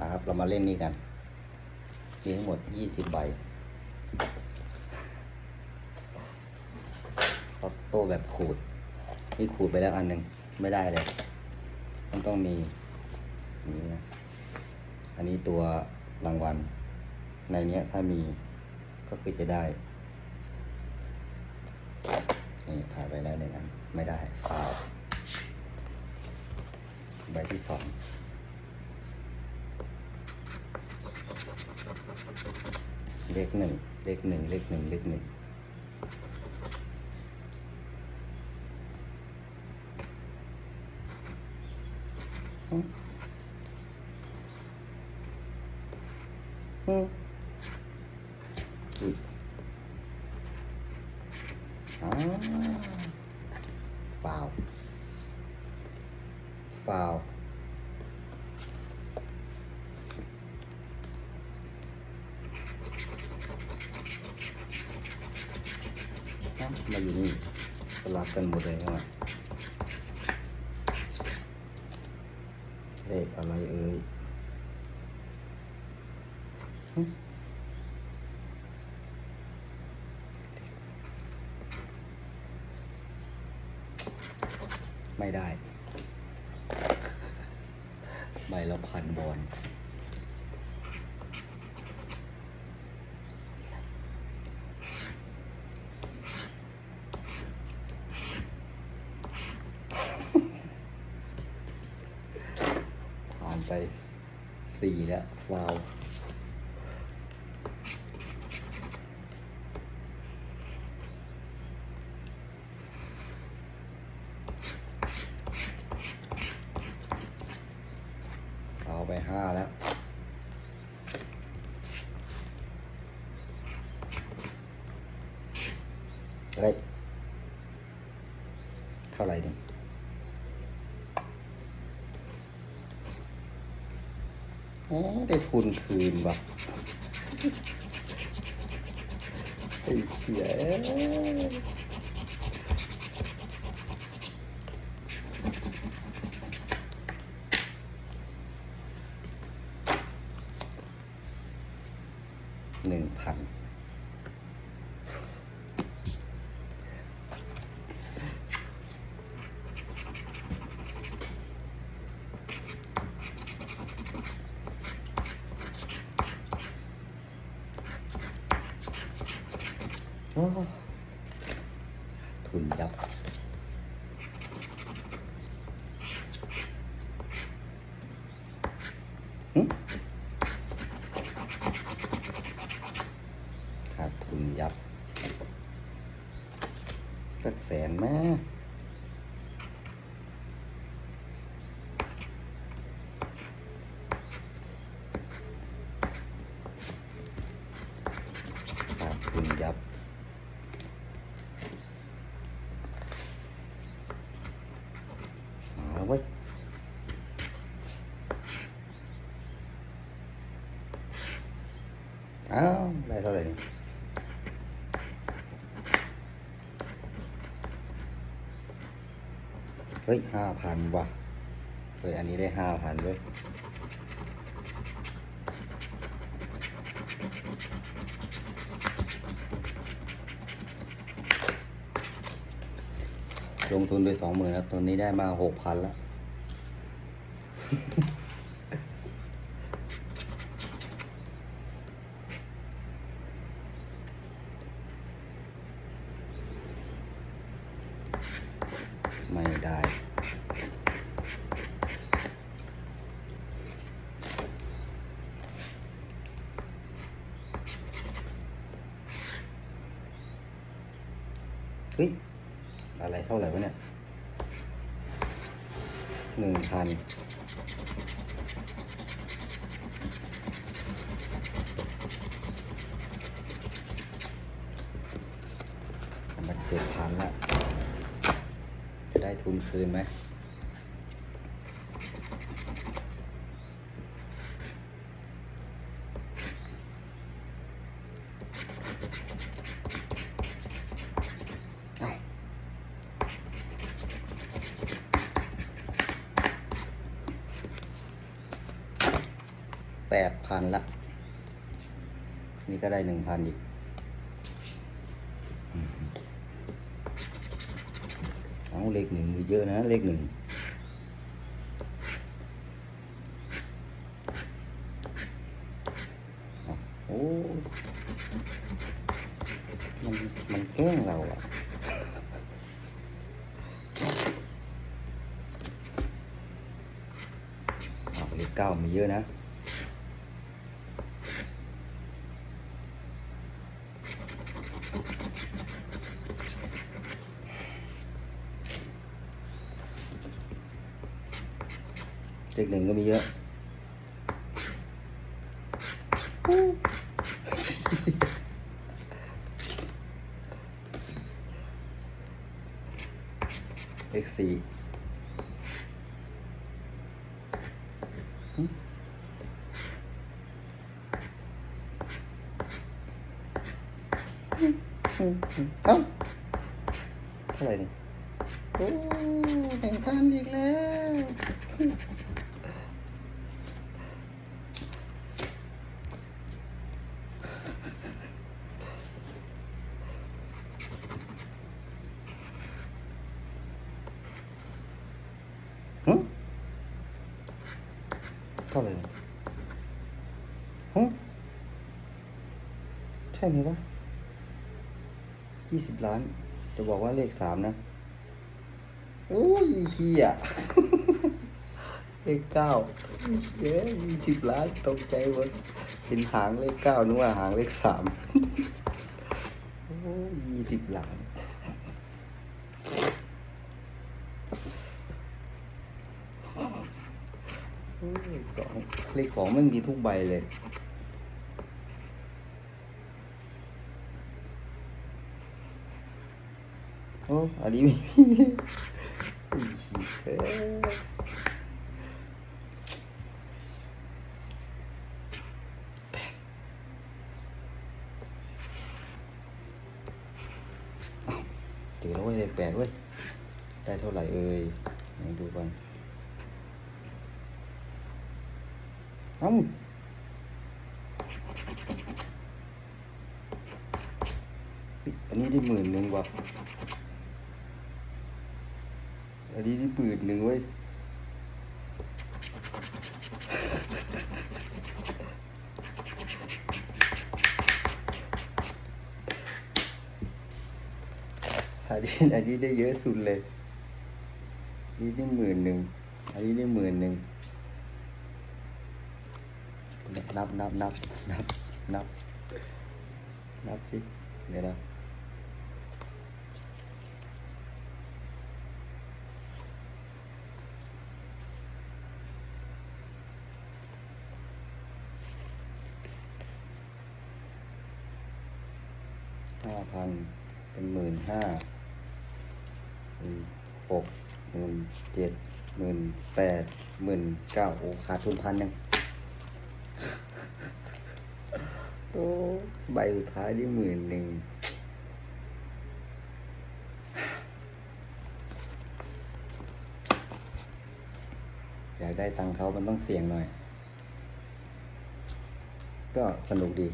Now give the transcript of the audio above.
นะครับ เรามาเล่นนี่กัน มีทั้งหมดยี่สิบใบออโต้แบบขูด นี่ขูดไปแล้วอันหนึ่งไม่ได้เลย มันต้องมีนี่นะ อันนี้ตัวรางวัล ในเนี้ยถ้ามีก็คือจะได้ นี่ถ่ายไปแล้วหนึ่งอันไม่ได้ฟาวใบที่สอง เลขหนึ่งเลขหนึ่งเลขหนึ่งเลขหนึ่งอืมอืมอุ้ยอ้าวฟาวฟาว อ้าวมาอยู่นี่สลับกันหมดเลยครับเลขอะไรเอ่ยไม่ได้ ใบละพันบอล ไปสี่แล้วฟาวเอาไปห้าแล้วเฮ้ย เท่าไหร่เนี่ยเอ๊ะ ได้ทุนคืนว่ะไอ้เหี้ยหนึ่งพัน ทุนยับขาดทุนยับสักแสนแม่ขาดทุนยับ มาแล้วเว้ย อ้าว ได้เท่าไหร่เนี่ย เฮ้ยห้าพันว่ะเฮ้ยอันนี้ได้ห้าพันด้วยลงทุนไปสองหมื่นครับตอนนี้ได้มาหกพันแล้ว ไม่ได้ เฮ้ย อะไรเท่าไหร่วะเนี่ยหนึ่งพันมันเจ็ดพันละจะ ได้ทุนคืนไหมเอ้าแปดพันละ นี่ก็ได้หนึ่งพันอีก เอาเลขหนึ่งมีเยอะนะ เลขหนึ่งเอโอ้มันมันแกล้งเราอะเอเลขเก้ามีเยอะนะ เลขหนึ่งก็มีเยอะ เลขสี่เอ้าเท่าไหร่นี่โอ้แบ่งปันอีกแล้ว ท่าไหร่เนี่ยหึใช่ไหมวะยี่สิบล้าน จะบอกว่าเลขสามนะโอ้ยเฮียเลขเก้าเย้ยี่สิบล้านตกใจหมดเห็นหางเลขเก้านึกว่าหางเลขสามโอ้ยี่สิบล้าน โอ้ย สองเลขสองมันมีทุกใบเลย โอ้อันนี้มีอีเจอแล้วเว้ยเลขแปดเว้ย ได้เท่าไหร่เอ่ยลองดูก่อน เอาอันนี้ได้หมื่นหนึ่งว่ะอันนี้ได้หมื่นหนึ่งเว้ยอันนี้อันนี้ได้เยอะสุดเลยนนี้ได้หมื่นหนึ่ง อันนี้ได้หมื่นหนึ่ง นับนับนับนับนับนับสิเดี๋ยวนะห้าพันเป็นหมื่นห้าหมื่นหกหมื่นเจ็ดหมื่นแปดหมื่นเก้าโอ้ขาดทุนพันหนึ่ง โอ้ใบสุดท้ายนี่หมื่นหนึ่งอยากได้ตังค์เขามันต้องเสี่ยงหน่อย ก็สนุกดี